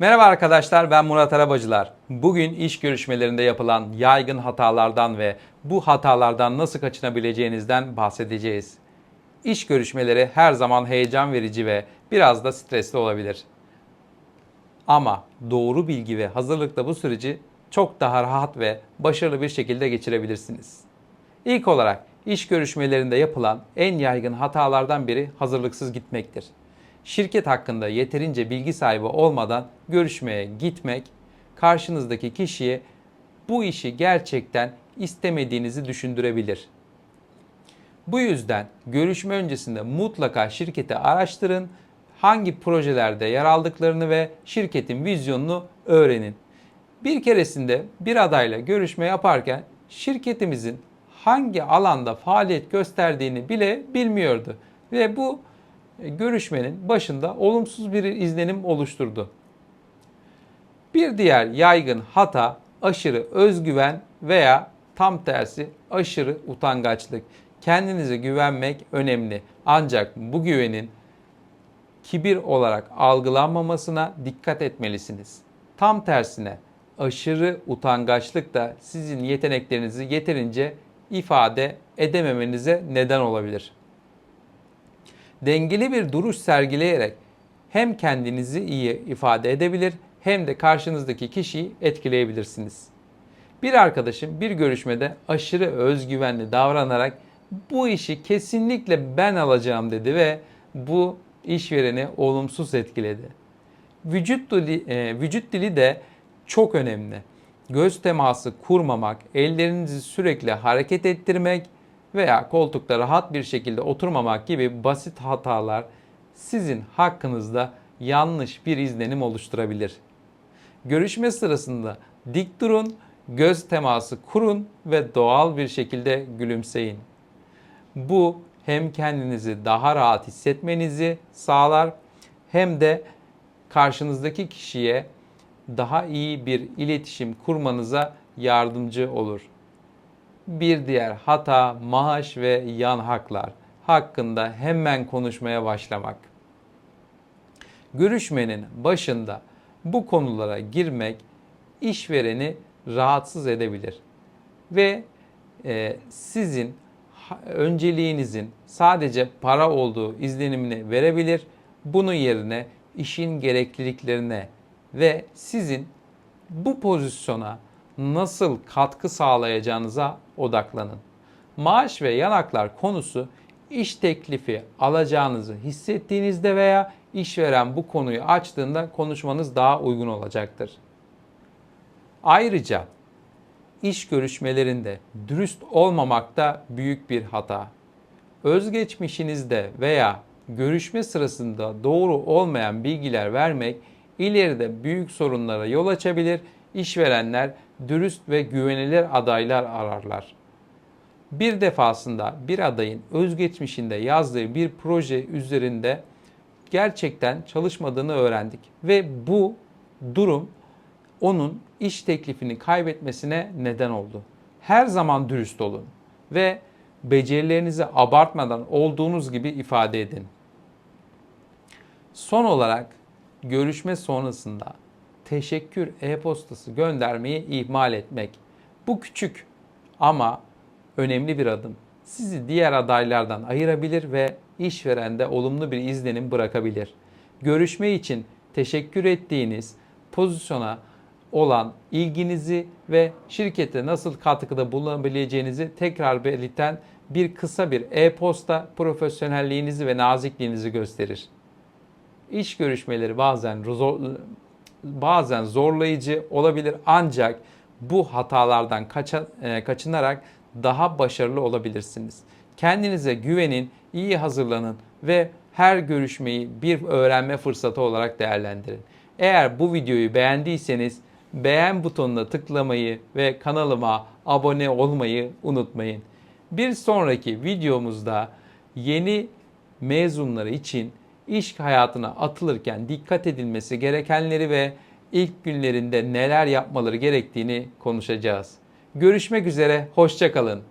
Merhaba arkadaşlar ben Murat Arabacılar. Bugün iş görüşmelerinde yapılan yaygın hatalardan ve bu hatalardan nasıl kaçınabileceğinizden bahsedeceğiz. İş görüşmeleri her zaman heyecan verici ve biraz da stresli olabilir. Ama doğru bilgi ve hazırlıkla bu süreci çok daha rahat ve başarılı bir şekilde geçirebilirsiniz. İlk olarak iş görüşmelerinde yapılan en yaygın hatalardan biri hazırlıksız gitmektir. Şirket hakkında yeterince bilgi sahibi olmadan görüşmeye gitmek karşınızdaki kişiye bu işi gerçekten istemediğinizi düşündürebilir. Bu yüzden görüşme öncesinde mutlaka şirketi araştırın, hangi projelerde yer aldıklarını ve şirketin vizyonunu öğrenin. Bir keresinde bir adayla görüşme yaparken şirketimizin hangi alanda faaliyet gösterdiğini bile bilmiyordu ve bu görüşmenin başında olumsuz bir izlenim oluşturdu. Bir diğer yaygın hata aşırı özgüven veya tam tersi aşırı utangaçlık. Kendinize güvenmek önemli. Ancak bu güvenin kibir olarak algılanmamasına dikkat etmelisiniz. Tam tersine aşırı utangaçlık da sizin yeteneklerinizi yeterince ifade edememenize neden olabilir. Dengeli bir duruş sergileyerek hem kendinizi iyi ifade edebilir hem de karşınızdaki kişiyi etkileyebilirsiniz. Bir arkadaşım bir görüşmede aşırı özgüvenli davranarak bu işi kesinlikle ben alacağım dedi ve bu işvereni olumsuz etkiledi. Vücut dili, e, vücut dili de çok önemli. Göz teması kurmamak, ellerinizi sürekli hareket ettirmek veya koltukta rahat bir şekilde oturmamak gibi basit hatalar sizin hakkınızda yanlış bir izlenim oluşturabilir. Görüşme sırasında dik durun, göz teması kurun ve doğal bir şekilde gülümseyin. Bu hem kendinizi daha rahat hissetmenizi sağlar hem de karşınızdaki kişiye daha iyi bir iletişim kurmanıza yardımcı olur. Bir diğer hata maaş ve yan haklar hakkında hemen konuşmaya başlamak. Görüşmenin başında bu konulara girmek işvereni rahatsız edebilir ve e, sizin önceliğinizin sadece para olduğu izlenimini verebilir. Bunun yerine işin gerekliliklerine ve sizin bu pozisyona nasıl katkı sağlayacağınıza odaklanın. Maaş ve yanaklar konusu iş teklifi alacağınızı hissettiğinizde veya işveren bu konuyu açtığında konuşmanız daha uygun olacaktır. Ayrıca iş görüşmelerinde dürüst olmamak da büyük bir hata. Özgeçmişinizde veya görüşme sırasında doğru olmayan bilgiler vermek ileride büyük sorunlara yol açabilir. İşverenler dürüst ve güvenilir adaylar ararlar. Bir defasında bir adayın özgeçmişinde yazdığı bir proje üzerinde gerçekten çalışmadığını öğrendik ve bu durum onun iş teklifini kaybetmesine neden oldu. Her zaman dürüst olun ve becerilerinizi abartmadan olduğunuz gibi ifade edin. Son olarak görüşme sonrasında teşekkür e-postası göndermeyi ihmal etmek. Bu küçük ama önemli bir adım. Sizi diğer adaylardan ayırabilir ve işverende olumlu bir izlenim bırakabilir. Görüşme için teşekkür ettiğiniz pozisyona olan ilginizi ve şirkete nasıl katkıda bulunabileceğinizi tekrar belirten bir kısa bir e-posta profesyonelliğinizi ve nazikliğinizi gösterir. İş görüşmeleri bazen bazen zorlayıcı olabilir ancak bu hatalardan kaça, e, kaçınarak daha başarılı olabilirsiniz. Kendinize güvenin, iyi hazırlanın ve her görüşmeyi bir öğrenme fırsatı olarak değerlendirin. Eğer bu videoyu beğendiyseniz beğen butonuna tıklamayı ve kanalıma abone olmayı unutmayın. Bir sonraki videomuzda yeni mezunları için iş hayatına atılırken dikkat edilmesi gerekenleri ve ilk günlerinde neler yapmaları gerektiğini konuşacağız. Görüşmek üzere, hoşçakalın.